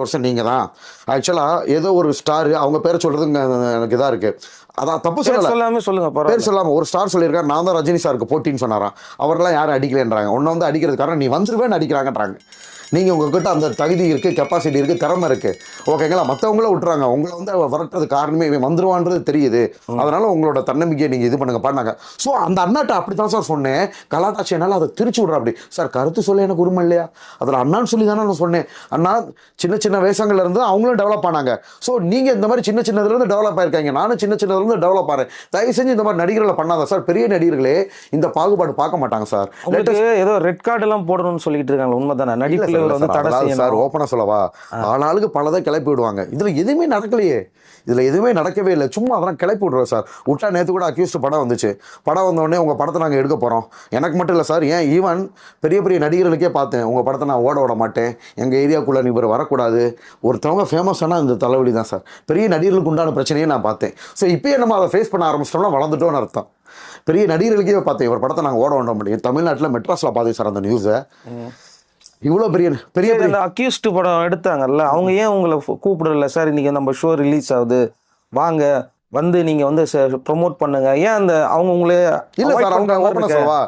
வருஷம் நீங்கள் தான் ஆக்சுவலாக ஏதோ ஒரு ஸ்டார் அவங்க பேரை சொல்கிறது எனக்கு இதாக இருக்குது அதான் தப்பு சொல்லலை. சொல்லாம சொல்லுங்க பேர் பரவாயில்ல சொல்லாம ஒரு ஸ்டார் சொல்லியிருக்காரு நான் தான் ரஜினி சாருக்கு போட்டின்னு சொன்னாராம். அவரெல்லாம் யாரும் அடிக்கலைன்றாங்க. உன்னை வந்து அடிக்கிறது காரணம் நீ வந்துருவேன்னு அடிக்கிறாங்கன்றாங்க. நீங்கள் உங்ககிட்ட அந்த தகுதி இருக்குது கெப்பாசிட்டி இருக்குது திறமை இருக்குது ஓகேங்களா மற்றவங்கள விட்டுறாங்க. உங்களை வந்து வரட்டுறது காரணமே இவன் வந்துருவான்றது தெரியுது. அதனால உங்களோட தன்னம்பிக்கையை நீங்கள் இது பண்ணுங்க பண்ணாங்க. ஸோ அந்த அண்ணாட்ட அப்படி தான் சார் சொன்னேன். கலாட்டாச்சி என்னால் அதை திருச்சி விட்றா அப்படி. சார் கருத்து சொல்ல எனக்கு உரிமை இல்லையா? அதில் அண்ணான்னு சொல்லி தானே நான் சொன்னேன். அண்ணா சின்ன சின்ன வேஷங்கள்ல இருந்து அவங்களும் டெவலப் ஆனாங்க. ஸோ நீங்கள் இந்த மாதிரி சின்ன சின்னதுலேருந்து டெவலப் ஆயிருக்காங்க. நானும் சின்ன சின்னதுலேருந்து டெவலப் ஆகிறேன் தயவு செஞ்சு இந்த மாதிரி நடிகர்களை பண்ணாத. சார் பெரிய நடிகர்களே இந்த பாகுபாடு பார்க்க மாட்டாங்க சார் ஏதோ ரெட் கார்டு எல்லாம் போடணும்னு சொல்லிட்டு இருக்காங்க உண்மைதானே? நடிப்புல இவர் வந்து தடை சார் ஓப்பனாக சொல்லவா? ஆளாளுக்கு பலதை கிளப்பி விடுவாங்க. இதில் எதுவுமே நடக்கலையே. இதில் எதுவுமே நடக்கவே இல்லை. சும்மா அதெல்லாம் கிளப்பி விட்றோம் சார். விட்டா நேற்று கூட அக்யூஸ்ட் படம் வந்துச்சு. படம் வந்த உடனே உங்கள் படத்தை நாங்கள் எடுக்க போகிறோம் எனக்கு மட்டும் இல்லை சார் ஏன் ஈவன் பெரிய பெரிய நடிகர்களுக்கே பார்த்தேன். உங்கள் படத்தை நான் ஓட விட மாட்டேன். எங்கள் ஏரியாக்குள்ளே நீ வரக்கூடாது. ஒருத்தவங்க ஃபேமஸான இந்த தலைவலி தான் சார். பெரிய நடிகர்களுக்கு உண்டான பிரச்சனையை நான் பார்த்தேன். ஸோ இப்போயே நம்ம அதை ஃபேஸ் பண்ண ஆரம்பிச்சிட்டோம்னா வளர்ந்துட்டோம்னு அர்த்தம். பெரிய நடிகர்களுக்கே பார்த்தேன். இவர் படத்தை நாங்கள் ஓட விட முடியும் தமிழ்நாட்டில் மெட்ராஸில் பார்த்தேன் சார் அந்த நியூஸை இவ்வளோ பெரிய பெரிய பெரிய அக்யூஸ்ட் படம் எடுத்தாங்கல்ல அவங்க ஏன் உங்களை கூப்பிடல? சார் இன்னைக்கு நம்ம ஷோ ரிலீஸ் ஆகுது. வாங்க வந்து நீங்க வந்து ப்ரோமோட் பண்ணுங்க. ஏன் அந்த அவங்க உங்களே இல்ல சார் அவங்க ஓப்பனாக? சொல்லவா?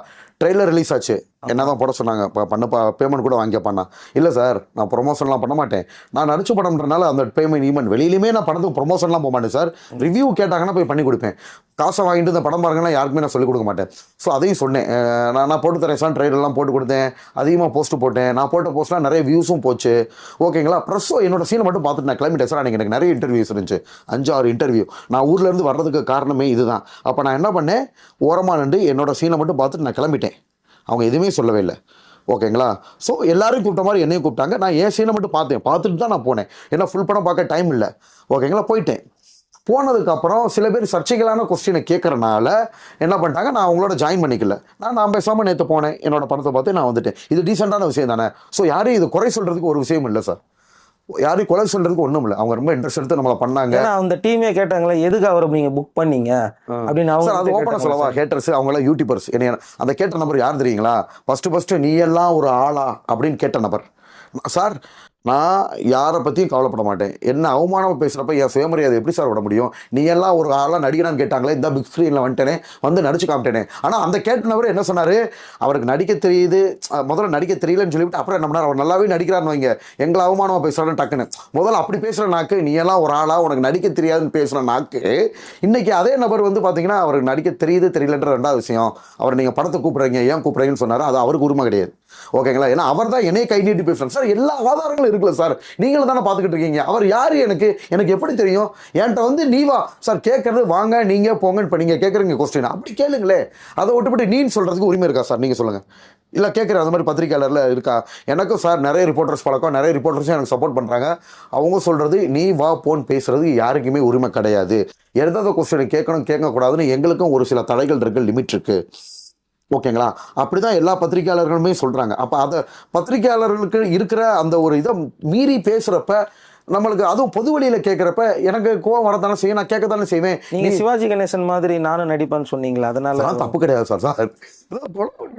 ட்ரெய்லர் ரிலீஸ் ஆச்சு. என்னதான் போட சொன்னாங்க இப்போ பண்ண பேமெண்ட் கூட பண்ணா இல்லை சார் நான் ப்ரொமோஷன்லாம் பண்ண மாட்டேன். நான் நடிச்ச படம்ன்றனால அந்த பேமெண்ட் ஈமெண்ட் வெளியிலுமே நான் படத்துக்கு ப்ரொமோஷன்லாம் போக மாட்டேன் சார். ரிவ்யூ கேட்டாங்கன்னா போய் பண்ணி கொடுப்பேன். காசை வாங்கிட்டு இந்த படம் பாருங்கன்னா யாருக்குமே நான் சொல்லிக் கொடுக்க மாட்டேன். ஸோ அதையும் சொன்னேன். நான் நான் போட்டு தரேன் சார் ட்ரெய்லர்லாம் போட்டு கொடுத்தேன். அதிகமாக போஸ்ட் போட்டேன். நான் போட்ட போஸ்ட்லாம் நிறைய வியூஸும் போச்சு. ஓகேங்களா? ப்ரெஸ்ஸோ என்னோட சீனை மட்டும் பார்த்துட்டு நான் கிளம்பிட்டேன் சார். அன்றைக்கி எனக்கு நிறைய இன்டர்வியூஸ் இருந்துச்சு. அஞ்சு ஆறு இன்டர்வியூ நான் ஊர்ல இருந்து வர்றதுக்கு காரணமே இதுதான். அப்போ நான் என்ன பண்ணேன்? ஓரமாக நின்று என்னோட சீனை மட்டும் பார்த்துட்டு நான் கிளம்பிட்டேன். அவங்க எதுவுமே சொல்லவே இல்லை. ஓகேங்களா? ஸோ எல்லாரும் கூப்பிட்ட மாதிரி என்னையும் கூப்பிட்டாங்க. நான் என் சீனை மட்டும் பார்த்தேன். பார்த்துட்டு தான் நான் போனேன். ஏன்னா ஃபுல் படம் பார்க்க டைம் இல்லை. ஓகேங்களா? போயிட்டேன். போனதுக்கப்புறம் சில பேர் சர்ச்சைகளான கொஸ்டினை கேட்குறனால என்ன பண்ணிட்டாங்க? நான் அவங்களோட ஜாயின் பண்ணிக்கல. நான் நான் பேசாமல் நேற்று போனேன். என்னோட படத்தை பார்த்து நான் வந்துட்டேன். இது டீசெண்டான விஷயம் தானே. ஸோ யாரையும் இது குறை சொல்கிறதுக்கு ஒரு விஷயம் இல்லை சார் யாரையும் கொலை சொல்கிறதுக்கு ஒன்றும் இல்லை. அவங்க ரொம்ப இன்ட்ரெஸ்ட் எடுத்து நம்மளை பண்ணாங்க. அந்த டீமே கேட்டாங்களே எதுக்கு அவரை நீங்க புக் பண்ணீங்க? அப்படின்னு அவங்க அது ஓப்பனாக சொல்லவா? ஹேட்டர்ஸ் அவங்களாம் யூடியூபர்ஸ் என்ன அந்த கேட்ட நபர் யார் தெரியுங்களா? ஃபர்ஸ்ட் ஃபர்ஸ்ட் நீ எல்லாம் ஒரு ஆளா? அப்படின்னு கேட்ட நபர் சார் நான் யாரை பற்றியும் கவலைப்பட மாட்டேன். என்ன அவமானமாக பேசுகிறப்ப என் சுயமரியாதை எப்படி சார் விட முடியும்? நீ எல்லாம் ஒரு ஆளாக நடிக்கணும்னு கேட்டாங்களே இந்த பிக் ஸ்க்ரீனில் வந்துட்டேனே வந்து நடிச்சு காமிட்டேனே. ஆனால் அந்த கேட்ட நபர் என்ன சொன்னார்? அவருக்கு நடிக்க தெரியுது. முதல்ல நடிக்க தெரியலன்னு சொல்லிவிட்டு அப்புறம் என்ன பண்ணார்? அவர் நல்லாவே நடிக்கிறான்னு வைங்க. எங்களை அவமானமாக பேசுகிறான்னு டக்குன்னு. முதல்ல அப்படி பேசுகிற நாக்கு நீ எல்லாம் ஒரு ஆளாக உனக்கு நடிக்க தெரியாதுன்னு பேசுகிற நாக்கு. இன்றைக்கி அதே நபர் வந்து பார்த்தீங்கன்னா அவருக்கு நடிக்க தெரியுது தெரியலன்ற ரெண்டாவது விஷயம். அவர் நீங்கள் படத்தை கூப்பிட்றீங்க ஏன் கூப்பிடுறீங்கன்னு சொன்னார். அது அவருக்கு உரிமை கிடையாது. ஓகேங்களா? ஏன்னா அவர் தான் என்னையே கை நீட்டி பேசுகிறார் சார் எல்லா ஆதாரங்களும் இருக்குல்ல சார் நீங்களும் தானே பார்த்துக்கிட்டு இருக்கீங்க. அவர் யார் எனக்கு? எனக்கு எப்படி தெரியும்? என்கிட்ட வந்து நீ வா சார் கேட்கறது வாங்க நீங்க போங்கன்னு இப்போ நீங்கள் கேட்குறீங்க கொஸ்டின் அப்படி கேளுங்களே. அதை விட்டுப்பட்டு நீன்னு சொல்றதுக்கு உரிமை இருக்கா சார் நீங்கள் சொல்லுங்க. இல்லை கேட்குற அந்த மாதிரி பத்திரிக்கையாளரில் இருக்கா? எனக்கும் சார் நிறைய ரிப்போர்ட்டர்ஸ் பழக்கம். நிறைய ரிப்போர்ட்டர்ஸும் எனக்கு சப்போர்ட் பண்ணுறாங்க அவங்க சொல்கிறது நீ வா போன்னு பேசுகிறது யாருக்குமே உரிமை கிடையாது. எதாவது கொஸ்டினை கேட்கணும் கேட்கக்கூடாதுன்னு எங்களுக்கும் ஒரு சில தடைகள் இருக்குது லிமிட் இருக்கு. ஓகேங்களா? அப்படிதான் எல்லா பத்திரிகையாளர்களுமே சொல்றாங்க. அப்ப அத பத்திரிகையாளர்களுக்கு இருக்கிற அந்த ஒரு இதை மீறி பேசுறப்ப நம்மளுக்கு அதுவும் பொது வழியில கேட்குறப்ப எனக்கு கோவம் வரதானே செய்யும் நான் கேட்கத்தானே செய்வேன். நீங்க சிவாஜி கணேசன் மாதிரி நானும் நடிப்பேன்னு சொன்னீங்களா அதனால தப்பு கிடையாது சார். சார்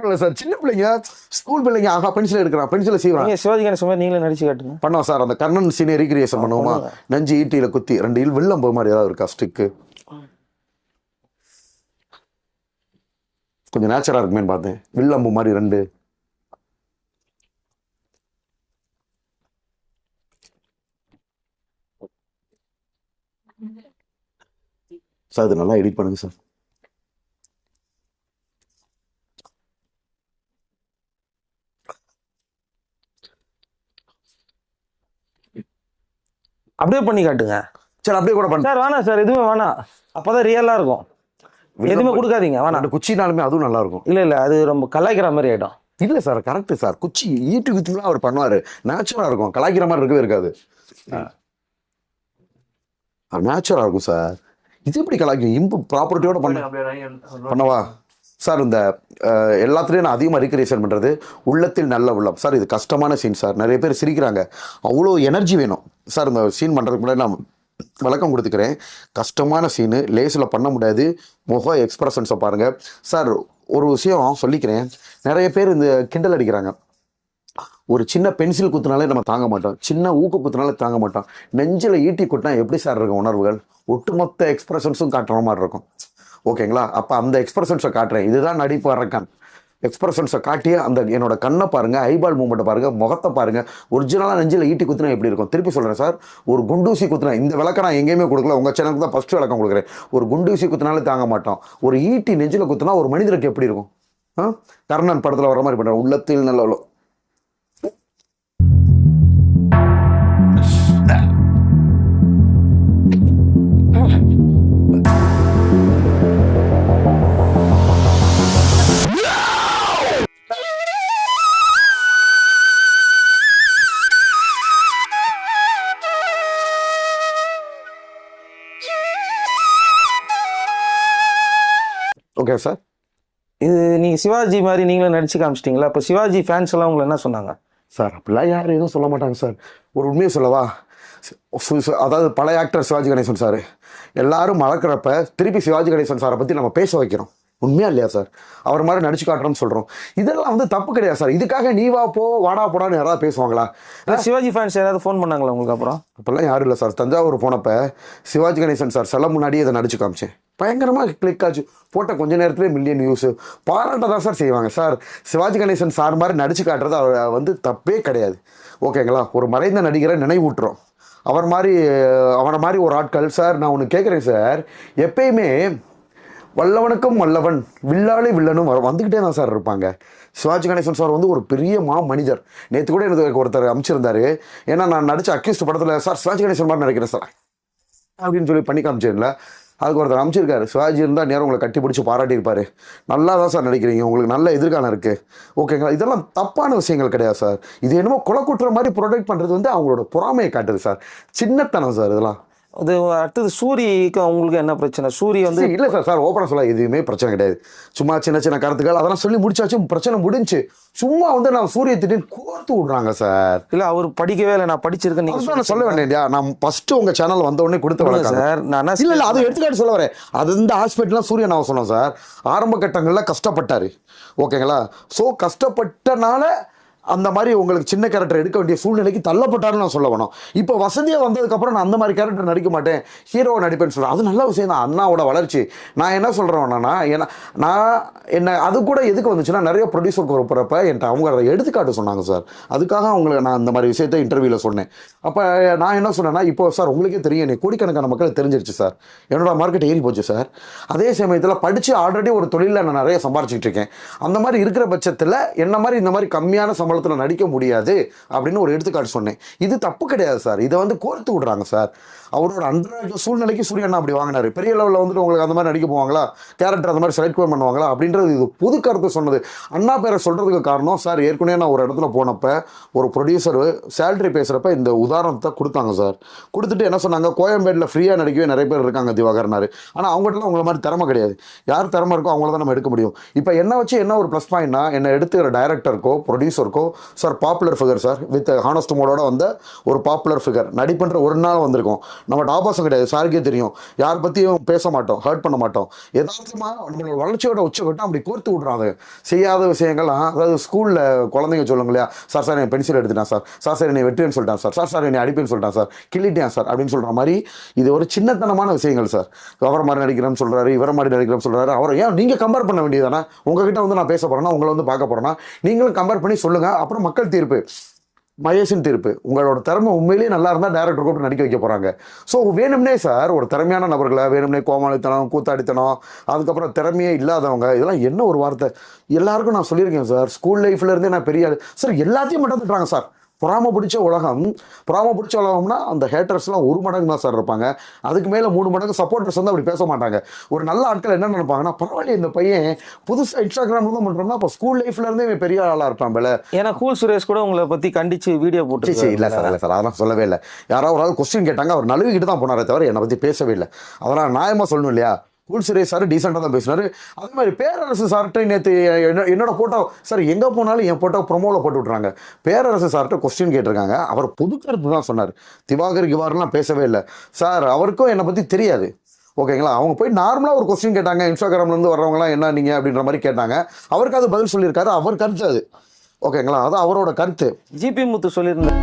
இல்லை சார் சின்ன பிள்ளைங்க ஸ்கூல் பிள்ளைங்க ஆகா பென்சில் எடுக்கிறான் பென்சிலை செய்வான் நீங்க சிவாஜி கணேசன் மாதிரி நீங்களும் நடிச்சு காட்டுங்க. பண்ணோம் சார். அந்த கர்ணன் சீனை ரீக்ரியேஷன் பண்ணுவோமா? நெஞ்சு ஈட்டியில குத்தி ரெண்டு இல் வில்லம்பு மாதிரி ஏதாவது இருக்கா ஸ்டிக்கு கொஞ்சம் நேச்சரா இருக்குமேன்னு பார்த்தேன். வில்லம்பு மாதிரி ரெண்டு. சார் இது நல்லா எடிட் பண்ணுங்க சார். அப்படியே பண்ணி காட்டுங்க. சரி அப்படியே கூட பண்ண. சார் வேணாம் சார் எதுவுமே வேணாம். அப்பதான் ரியலா இருக்கும். எதுவுமே கொடுக்காதீங்க வேணாம். குச்சினாலுமே அதுவும் நல்லா இருக்கும் இல்ல இல்ல அது ரொம்ப கலாய்க்கிற மாதிரி ஆயிடும். இல்ல சார் கரெக்ட் சார். குச்சி ஈட்டு குத்துலாம் அவர் பண்ணுவாரு. நேச்சுரலா இருக்கும். கலாய்க்கிற மாதிரி இருக்கவே இருக்காது. நேச்சுரலா இருக்கும் சார். இது எப்படி கலாய்க்கும்? இம்பு ப்ராப்பர்ட்டியோட பண்ண. பண்ணவா? சார் இந்த எல்லாத்துலேயும் நான் அதிகமாக ரீக்ரியேஷன் பண்ணுறது உள்ளத்தில் நல்ல உள்ளம். சார் இது கஷ்டமான சீன் சார். நிறைய பேர் சிரிக்கிறாங்க. அவ்வளோ எனர்ஜி வேணும். சார் இந்த சீன் பண்ணுறதுக்கு முன்னாடி நான் விளக்கம் கொடுத்துக்கிறேன். கஷ்டமான சீனு லேஸில் பண்ண முடியாது. முக எக்ஸ்பிரஷன்ஸை பாருங்கள் சார் ஒரு விஷயம் சொல்லிக்கிறேன். நிறைய பேர் இந்த கிண்டல் அடிக்கிறாங்க. ஒரு சின்ன பென்சில் குத்துனாலே நம்ம தாங்க மாட்டோம். சின்ன ஊக்கு குத்துனாலே தாங்க மாட்டோம். நெஞ்சில் ஈட்டி குட்டினா எப்படி சார் இருக்கும் உணர்வுகள்? ஒட்டுமொத்த எக்ஸ்பிரஷன்ஸும் காட்டுற மாதிரி இருக்கும். ஓகேங்களா? அப்போ அந்த எக்ஸ்பிரஷன்ஸை காட்டுறேன். இதுதான் நடிப்பு அரக்கன். எக்ஸ்பிரஷன்ஸை காட்டி அந்த என்னோட கண்ணை பாருங்கள் ஐபால் மூமெண்ட்டை பாருங்கள் முகத்தை பாருங்கள் ஒரிஜினலாக நெஞ்சில் ஈட்டி குத்துனா எப்படி இருக்கும்? திருப்பி சொல்கிறேன் சார் ஒரு குண்டூசி குத்துனா இந்த விளக்கம் நான் எங்கேயுமே கொடுக்கல உங்கள் சேனலுக்கு தான் ஃபஸ்ட்டு விளக்கம் கொடுக்குறேன். ஒரு குண்டூசி குத்துனாலே தாங்க மாட்டோம். ஒரு ஈட்டி நெஞ்சில் குத்துனா ஒரு மனிதருக்கு எப்படி இருக்கும்? கர்ணன் படத்தில் வர மாதிரி பண்ணுறேன் உள்ளத்தில் நல்ல ஓகே சார் இது நீங்கள் சிவாஜி மாதிரி நீங்களும் நடிச்சு காமிச்சிட்டிங்களா? அப்போ சிவாஜி ஃபேன்ஸ் எல்லாம் உங்களை என்ன சொன்னாங்க? சார் அப்படிலாம் யாரும் எதுவும் சொல்ல மாட்டாங்க சார். ஒரு உண்மையை சொல்லவா? சு- அதாவது பழைய ஆக்டர் சிவாஜி கணேசன் சார். எல்லாரும் மறக்கிறப்ப திருப்பி சிவாஜி கணேசன் சாரை பற்றி நம்ம பேச வைக்கிறோம் உண்மையா இல்லையா சார் அவர் மாதிரி நடிச்சு காட்டுறோம்னு சொல்கிறோம் இதெல்லாம் வந்து தப்பு கிடையாது சார் இதுக்காக நீ வா போ வாடா போடான்னு யாராவது பேசுவாங்களா? சிவாஜி ஃபேன்ஸ் யாராவது ஃபோன் பண்ணாங்களா உங்களுக்கு அப்புறம்? அப்போல்லாம் யாரும் இல்லை சார் தஞ்சாவூர் போனப்ப சிவாஜி கணேசன் சார் செல்ல முன்னாடியே இதை நடிச்சு காமிச்சேன். பயங்கரமாக கிளிக் ஆச்சு. போட்ட கொஞ்ச நேரத்திலே மில்லியன் வியூஸ் பாராட்ட தான் சார் செய்வாங்க சார் சிவாஜி கணேசன் சார் மாதிரி நடிச்சு காட்டுறது அவர் வந்து தப்பே கிடையாது. ஓகேங்களா ஒரு மறைந்த நடிகரை நினைவூட்டுறோம். அவர் மாதிரி அவனை மாதிரி ஒரு ஆட்கள் சார் நான் ஒன்று கேட்குறேன் சார் எப்பயுமே வல்லவனுக்கும் வல்லவன் வில்லாளி வில்லனும் வர வந்துக்கிட்டே தான் சார் இருப்பாங்க. சிவாஜி கணேசன் சார் வந்து ஒரு பெரிய மா மனிதர். நேற்று கூட எனக்கு ஒருத்தர் அமைச்சிருந்தாரு. ஏன்னா நான் நடித்த அக்யூஸ்ட் படத்தில் சார் சிவாஜி கணேசன் மாதிரி நினைக்கிறேன் சார் அப்படின்னு சொல்லி பண்ணி காமிச்சேன்ல. அதுக்கு ஒருத்தர் அமைச்சிருக்காரு. சிவாஜி இருந்தால் நேரம் உங்களை கட்டி பிடிச்சி பாராட்டியிருப்பாரு. நல்லா தான் சார் நடிக்கிறீங்க. உங்களுக்கு நல்ல எதிர்காலம் இருக்குது ஓகேங்களா? இதெல்லாம் தப்பான விஷயங்கள் கிடையாது சார். இது என்னமோ கொலை குட்டுற மாதிரி ப்ரொடெக்ட் பண்ணுறது வந்து அவங்களோட பொறாமையை காட்டுது சார். சின்னத்தனம் சார் இதெல்லாம். இது அடுத்தது சூரிக்கு உங்களுக்கு என்ன பிரச்சனை? சூரி வந்து இல்ல சார் சார் ஓப்பனாக சொல்ல எதுவுமே பிரச்சனை கிடையாது. சும்மா சின்ன சின்ன கருத்துக்கள் அதெல்லாம் சொல்லி முடிச்சாச்சு பிரச்சனை முடிஞ்சு. சும்மா வந்து நான் சூரிய திடீர்னு கோர்த்து விடுறாங்க சார். இல்ல அவர் படிக்கவே இல்லை நான் படிச்சிருக்கேன் நீங்க அதுதான் நான் சொல்ல வேண்டிய இல்லையா நான் ஃபர்ஸ்ட் உங்க சேனல் வந்த உடனே கொடுத்த வழக்கம் சார் நான் இல்ல இல்ல அது எடுத்துக்காட்டு சொல்ல வரேன். அது இந்த ஹாஸ்பிட்டல்லாம் சூரியன் நான் சொன்னோம் சார். ஆரம்ப கட்டங்கள்ல கஷ்டப்பட்டாரு. ஓகேங்களா? ஸோ கஷ்டப்பட்டனால அந்த மாதிரி உங்களுக்கு சின்ன கேரக்டர் எடுக்க வேண்டிய சூழ்நிலைக்கு தள்ளப்பட்டாருன்னு நான் சொல்ல வேணும். இப்போ வசதியாக வந்ததுக்கப்புறம் நான் அந்த மாதிரி கேரக்டர் நடிக்க மாட்டேன். ஹீரோவை நடிப்பேன்னு சொல்கிறேன் அது நல்ல விஷயம் தான். அண்ணாவோட வளர்ச்சி. நான் என்ன சொல்கிறேன்னா ஏன்னா நான் என்ன அது கூட எதுக்கு வந்துச்சுன்னா நிறைய ப்ரொடியூசர் போகிறப்ப என்கிட்ட அவங்க அதை எடுத்துக்காட்டு சொன்னாங்க சார் அதுக்காக அவங்களுக்கு நான் அந்த மாதிரி விஷயத்தை இன்டர்வியூவில் சொன்னேன். அப்போ நான் என்ன சொன்னேன்னா இப்போ சார் உங்களுக்கே தெரியும். என்னை கோடிக்கணக்கான மக்கள் தெரிஞ்சிருச்சு சார் என்னோட மார்க்கெட் ஏறி போச்சு சார் அதே சமயத்தில் படித்து ஆல்ரெடி ஒரு தொழிலில் நான் நிறைய சம்பாரிச்சிக்கிட்டு இருக்கேன். அந்த மாதிரி இருக்கிற பட்சத்தில் என்ன மாதிரி இந்த மாதிரி கம்மியான சம்பளத்தில் நடிக்க முடியாது அப்படின்னு ஒரு எடுத்துக்காட்டு சொன்னேன். இது தப்பு கிடையாது சார். இதை வந்து கோர்த்து விடுறாங்க சார். அவரோட அன்றாட சூழ்நிலைக்கு சூரியண்ணா அப்படி வாங்கினாரு. பெரிய லெவலில் வந்துட்டு உங்களுக்கு அந்த மாதிரி நடிக்க போவாங்களா? கேரக்டர் அந்த மாதிரி செலக்ட் பண்ணுவாங்களா? அப்படின்றது இது புது கருத்து சொன்னது. அண்ணா பேரை சொல்கிறதுக்கு காரணம் சார் ஏற்கனவே நான் ஒரு இடத்துல போனப்ப ஒரு ப்ரொடியூசர் சேலரி பேசுகிறப்ப இந்த உதாரணத்தை கொடுத்தாங்க சார். கொடுத்துட்டு என்ன சொன்னாங்க? கோயம்பேட்டில் ஃப்ரீயாக நடிக்கவே நிறைய பேர் இருக்காங்க திவாகர்னாரு. ஆனால் அவங்ககிட்டலாம் உங்களை மாதிரி திறமை கிடையாது. யார் திறமை இருக்கோ அவங்கள தான் நம்ம எடுக்க முடியும். இப்போ என்ன வச்சு என்ன ஒரு ப்ளஸ் பாயிண்ட்னா என்னை எடுத்துக்கிற டைரக்டருக்கோ ப்ரொடியூசருக்கோ sir popular figure sir. With honest மோடோட வந்த ஒரு பாப்புலர் ஃபிகர் நடிப்புன்ற ஒரு நாள் வந்திருக்கோம். நம்ம டாபாசம் கிடையாது. சாருக்கே தெரியும். யார் பற்றியும் பேச மாட்டோம் ஹர்ட் பண்ண மாட்டோம். எதார்த்தமாக நம்மளோட வளர்ச்சியோட உச்சகட்டம் அப்படி கோர்த்து விட்றாங்க செய்யாத விஷயங்கள்லாம் அதாவது ஸ்கூலில் குழந்தைங்க சொல்லுங்க இல்லையா? சார் சார் என் பென்சில் எடுத்துட்டான் சார். சார் சார் என்னை வெட்டுன்னு சொல்லிட்டான் சார். சார் சார் என்னை அடிப்பேன்னு சொல்லிட்டான் சார். கிள்ளிட்டேன் சார். அப்படின்னு சொல்கிற மாதிரி இது ஒரு சின்னத்தனமான விஷயங்கள் சார். அவர் மாதிரி நடிக்கிறேன்னு சொல்கிறாரு இவர மாதிரி நடிக்கிறேன்னு சொல்கிறாரு அவரை ஏன் நீங்கள் கம்பேர் பண்ண வேண்டியதானே உங்ககிட்ட வந்து நான் பேச போகிறேன்னா உங்களை வந்து பார்க்க போகிறேன்னா நீங்களும் கம்பேர் பண்ணி சொல்லுங்கள் அப்புறம் மக்கள் தீர்ப்பு. மகேஷின் தீர்ப்பு. உங்களோட திறமை உண்மையிலேயே நல்லா இருந்தால் டேரக்டர் கூப்பிட்டு நடிக்க வைக்க போகிறாங்க ஸோ வேணும்னே சார் ஒரு திறமையான நபர்களை வேணும்னே கோமாளித்தனம் கூத்தாடித்தனம் அதுக்கப்புறம் திறமையே இல்லாதவங்க இதெல்லாம் என்ன ஒரு வார்த்தை? எல்லாருக்கும் நான் சொல்லியிருக்கேன் சார். ஸ்கூல் லைஃப்லேருந்தே நான் பெரிய சார் எல்லாத்தையும் மட்டும் திட்டுறாங்க சார். பொறாம பிடிச்ச உலகம் பொறாம பிடிச்ச உலகம்னா அந்த ஹேட்டர்ஸ்லாம் ஒரு மடங்கு தான் சார் இருப்பாங்க. அதுக்கு மேலே மூணு மடங்கு சப்போர்ட்டர்ஸ் வந்து அப்படி பேச மாட்டாங்க. ஒரு நல்ல ஆட்கள் என்ன நினைப்பாங்கன்னா பரவாயில்ல இந்த பையன் புதுசாக இன்ஸ்டாகிராம் தான் பண்ணுறோம்னா அப்போ ஸ்கூல் லைஃப்ல இருந்தே இவன் பெரிய ஆளாக இருப்பான் போல. ஏன்னா கூல் சுரேஷ் கூட உங்களை பத்தி கண்டிச்சு வீடியோ போட்டு சரி இல்லை சார் இல்லை சார் அதெல்லாம் சொல்லவே இல்லை. யாராவது ஒரு ஆள் கொஸ்டின் கேட்டாங்க அவர் நழுவிக்கிட்டு தான் போனாரே தவிர என்னை பற்றி பேசவே இல்லை. அதெல்லாம் நியாயமாக சொல்லணும் இல்லையா? கூல் சுரேஷ் சார் டீசெண்டாக தான் பேசினார். அதே மாதிரி பேரரசு சார்கிட்ட நேற்று என்னோட ஃபோட்டோ சார் எங்கே போனாலும் என் ஃபோட்டோ ப்ரொமோவில் போட்டு விட்றாங்க பேரரசு சார்கிட்ட கொஸ்டின் கேட்டிருக்காங்க. அவர் புது கருத்து தான் சொன்னார். திவாகர் கிவார்லாம் பேசவே இல்லை. சார் அவருக்கும் என்னை பற்றி தெரியாது. ஓகேங்களா அவங்க போய் நார்மலாக ஒரு கொஸ்டின் கேட்டாங்க. இன்ஸ்டாகிராம்லேருந்து வர்றவங்களாம் என்ன நீங்கள் அப்படின்ற மாதிரி கேட்டாங்க. அவருக்கு அது பதில் சொல்லியிருக்காரு. அவர் கருத்து அது. ஓகேங்களா அது அவரோட கருத்து. ஜிபி முத்து சொல்லியிருந்தார்.